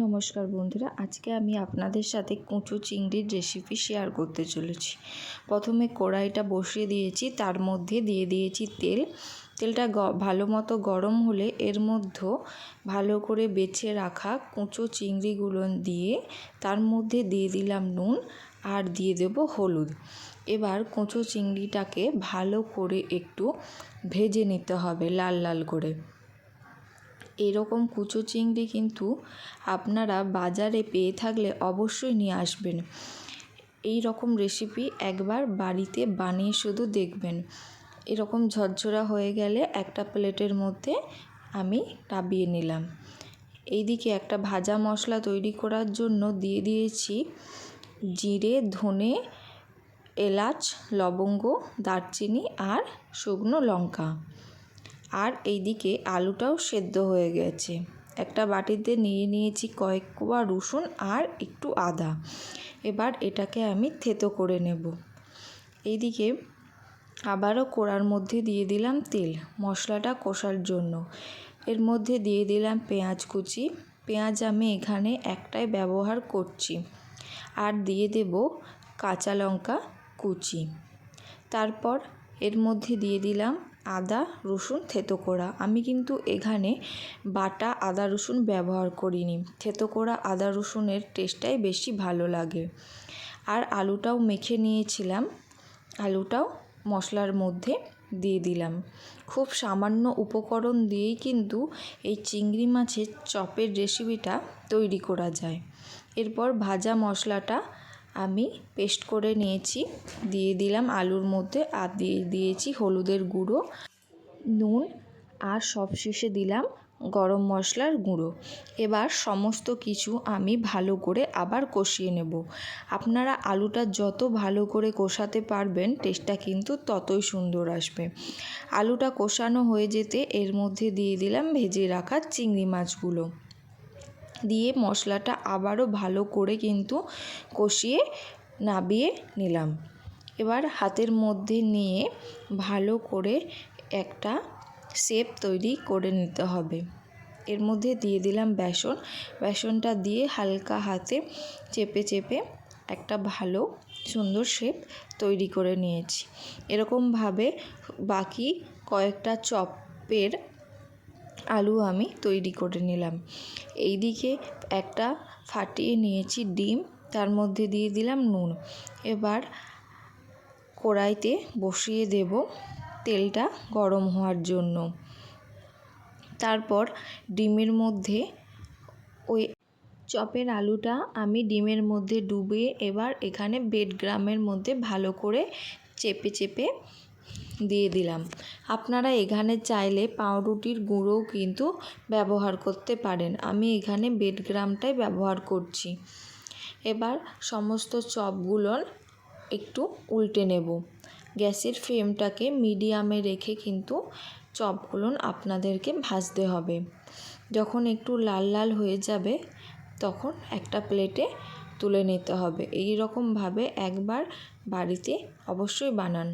নমস্কার বন্ধুরা, আজকে আমি আপনাদের সাথে কুঁচো চিংড়ির রেসিপি শেয়ার করতে চলেছি। প্রথমে কড়াইটা বসিয়ে দিয়েছি, তার মধ্যে দিয়ে দিয়েছি তেল। তেলটা ভালো মতো গরম হলে এর মধ্যে ভালো করে বেছে রাখা কুঁচো চিংড়িগুলো দিয়ে তার মধ্যে দিয়ে দিলাম নুন আর দিয়ে দেব হলুদ। এবার কুঁচো চিংড়িটাকে ভালো করে একটু ভেজে নিতে হবে লাল লাল করে। এরকম কুচো চিংড়ি কিন্তু আপনারা বাজারে পেয়ে থাকলে অবশ্যই নিয়ে আসবেন। এই রকম রেসিপি একবার বাড়িতে বানিয়ে শুধু দেখবেন। এরকম ঝরঝরা হয়ে গেলে একটা প্লেটের মধ্যে আমি নাবিয়ে নিলাম। এইদিকে একটা ভাজা মশলা তৈরি করার জন্য দিয়ে দিয়েছি জিরে, ধনে, এলাচ, লবঙ্গ, দারচিনি আর শুকনো লঙ্কা। আর এইদিকে আলুটাও সেদ্ধ হয়ে গেছে। একটা বাটিতে নিয়ে নিয়েছি কয়েক কোয়া রসুন আর একটু আদা। এবার এটাকে আমি থেতো করে নেব। এইদিকে আবারও কোড়ার মধ্যে দিয়ে দিলাম তেল, মশলাটা কষার জন্য। এর মধ্যে দিয়ে দিলাম পেঁয়াজ কুচি। পেঁয়াজ আমি এখানে একটাই ব্যবহার করছি। আর দিয়ে দেব কাঁচা লঙ্কা কুচি। তারপর এর মধ্যে দিয়ে দিলাম আদা, রসুন, থেতো করা আমি কিন্তু এখানে বাটা, আদা, রসুন ব্যবহার করিনি। থেতো করা আদা, রসুনের টেস্টটাই বেশি ভালো লাগে। আর আলুটাও মেখে নিয়েছিলাম। আলুটাও মশলার মধ্যে দিয়ে দিলাম। খুব সামান্য উপকরণ দিয়েই কিন্তু এই চিংড়ি মাছের চপের রেসিপিটা তৈরি করা যায়। এরপর ভাজা মশলাটা আমি পেস্ট করে নিয়েছি। দিয়ে দিলাম আলুর মধ্যে আর দিয়ে দিয়েছি হলুদের গুঁড়ো, নুন আর সবশেষে দিলাম গরম মশলার গুঁড়ো। এবার সমস্ত কিছু আমি ভালো করে আবার কষিয়ে নেব। আপনারা আলুটা যত ভালো করে কষাতে পারবেন, টেস্টটা কিন্তু ততই সুন্দর আসবে। আলুটা কষানো হয়ে যেতে এর মধ্যে দিয়ে দিলাম ভেজে রাখা চিংড়ি মাছগুলো। দিয়ে মশলাটা আবারও ভালো করে কিন্তু কষিয়ে নাবিয়ে নিলাম। এবার হাতের মধ্যে নিয়ে ভালো করে একটা শেপ তৈরি করে নিতে হবে। এর মধ্যে দিয়ে দিলাম বেসন। বেসনটা দিয়ে হালকা হাতে চেপে চেপে একটা ভালো সুন্দর শেপ তৈরি করে নিয়েছি। এরকমভাবে বাকি কয়েকটা চপের আলু আমি তৈরি করে নিলাম। এইদিকে একটা ফাটিয়ে নিয়েছি ডিম, তার মধ্যে দিয়ে দিলাম নুন। এবার কড়াইতে বসিয়ে দেব তেলটা গরম হওয়ার জন্য। তারপর ডিমের মধ্যে ওই চপের আলুটা আমি ডিমের মধ্যে ডুবিয়ে এবার এখানে বেড গ্রামের মধ্যে ভালো করে চেপে চেপে দিয়ে দিলাম। আপনারা এখানে চাইলে পাউরুটির গুঁড়োও কিন্তু ব্যবহার করতে পারেন। আমি এখানে বেড গ্রামটাই ব্যবহার করছি। এবার সমস্ত চপগুলোর একটু উল্টে নেব। গ্যাসের ফ্লেমটাকে মিডিয়ামে রেখে কিন্তু চপগুলো আপনাদেরকে ভাজতে হবে। যখন একটু লাল লাল হয়ে যাবে, তখন একটা প্লেটে তুলে নিতে হবে। এই রকমভাবে একবার বাড়িতে অবশ্যই বানান।